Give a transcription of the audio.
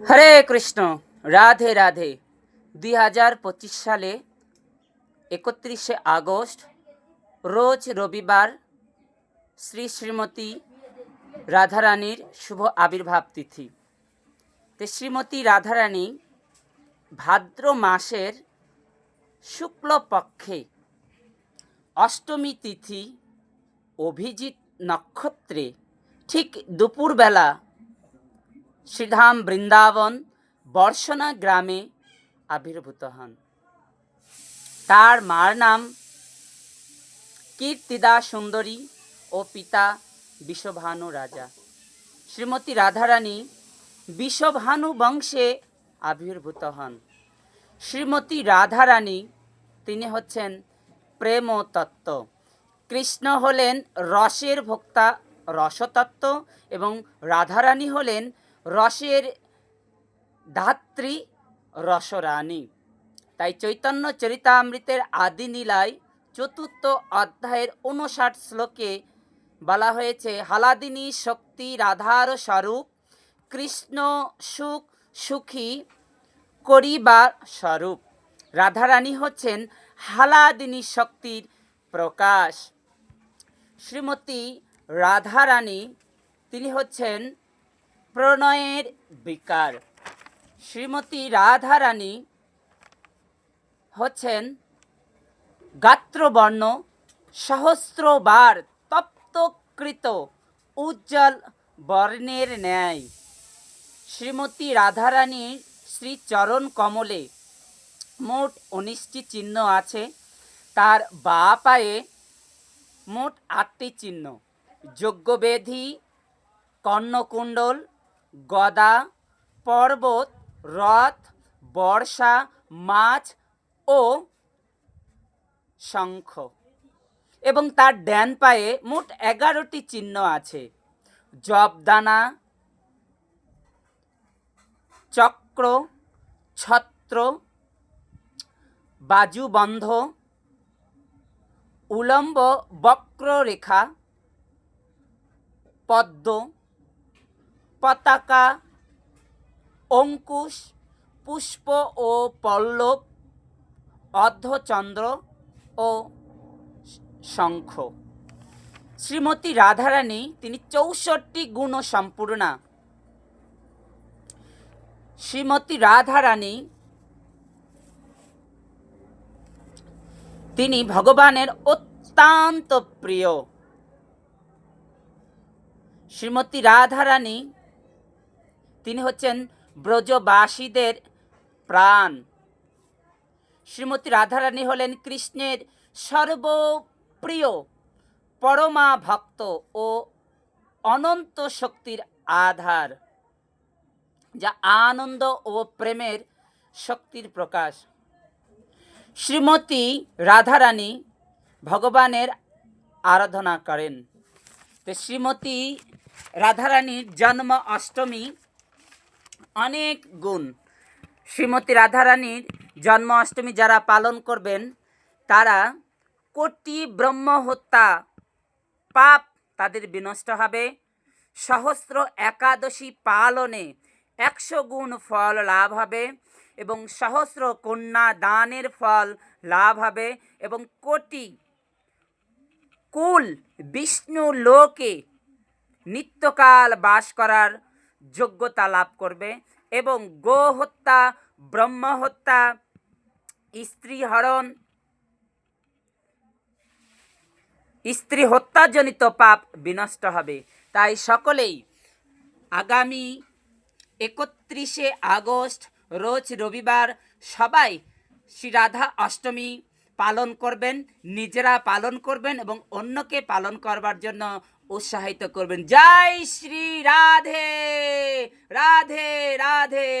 হরে কৃষ্ণ, রাধে রাধে। দুই হাজার পঁচিশ সালে একত্রিশে আগস্ট, রোজ রবিবার শ্রী শ্রীমতী রাধারানীর শুভ আবির্ভাব তিথি। তো শ্রীমতী রাধারানী ভাদ্র মাসের শুক্লপক্ষে অষ্টমী তিথি অভিজিৎ নক্ষত্রে ঠিক দুপুরবেলা শ্রীধাম বৃন্দাবন বর্ষনা গ্রামে আবির্ভূত হন। তার মার নাম কীর্তিদা সুন্দরী ও পিতা বিশ্বভানু রাজা। শ্রীমতী রাধারানী বিশ্বভানু বংশে আবির্ভূত হন। শ্রীমতী রাধারানী, তিনি হচ্ছেন প্রেম তত্ত্ব কৃষ্ণ হলেন রসের ভোক্তা, রসতত্ত্ব এবং রাধারানী হলেন রসের ধাত্রী রসরানী। তাই চৈতন্য চরিতামৃতের আদি নীলায় চতুর্থ অধ্যায়ের উনষাট শ্লোকে বলা হয়েছে, হালাদিনী শক্তি রাধার স্বরূপ, কৃষ্ণ সুখ সুখী করিবার স্বরূপ। রাধারানী হচ্ছেন হালাদিনী শক্তির প্রকাশ। শ্রীমতী রাধারানী, তিনি হচ্ছেন প্রণয়ের বিকার। শ্রীমতী রাধারানী হচ্ছেন গাত্রবর্ণ, সহস্রবার তপ্তকৃত, উজ্জ্বল বর্ণের ন্যায়। শ্রীমতী রাধারানীর শ্রীচরণ কমলে মোট উনিশটি চিহ্ন আছে। তার বা পায়ে মোট আটটি চিহ্ন। যজ্ঞবেধি, কর্ণকুণ্ডল গদা, পর্বত রথ বর্ষা, মাছ ও শঙ্খ। এবং তার ড্যান পায়ে মোট এগারোটি চিহ্ন আছে। জবদানা, চক্র, ছত্র, বাজুবন্ধ, উলম্ব বক্ররেখা, পদ্ম পতাকা, অঙ্কুশ, পুষ্প ও পল্লব, অর্ধচন্দ্র ও শঙ্খ। শ্রীমতী রাধারানী, তিনি চৌষট্টি গুণ সম্পূর্ণা। শ্রীমতী রাধারানী, তিনি ভগবানের অত্যন্ত প্রিয়। শ্রীমতী রাধারানী তিনি হচ্ছেন ব্রজবাসীদের প্রাণ। শ্রীমতী রাধারানী হলেন কৃষ্ণের সর্বপ্রিয় পরমা ভক্ত ও অনন্ত শক্তির আধার, যা আনন্দ ও প্রেমের শক্তির প্রকাশ। শ্রীমতী রাধারানী ভগবানের আরাধনা করেন। তো শ্রীমতী রাধারানীর জন্ম অষ্টমী অনেক গুণ। শ্রীমতী রাধারানীর জন্ম অষ্টমী যারা পালন করবেন, তারা কোটি ব্রহ্ম হত্যা, পাপ তাদের বিনষ্ট হবে। সহস্র একাদশী পালনে একশো গুণ ফল লাভ হবে এবং সহস্র কন্যা দানের ফল লাভ হবে এবং কোটি কুল বিষ্ণু লোকে নিত্যকাল বাস করার যোগ্যতা লাভ করবে এবং গো হত্যা, ব্রহ্ম হত্যা, স্ত্রী হরণ, স্ত্রী হত্যাজনিত পাপ বিনষ্ট হবে। তাই সকলেই আগামী একত্রিশে আগস্ট, রোজ রবিবার সবাই শ্রী রাধা অষ্টমী পালন করবেন, নিজেরা পালন করবেন এবং অন্যকে পালন করবার জন্য উৎসাহিত করবেন। জয় শ্রী রাধে রাধে রাধে।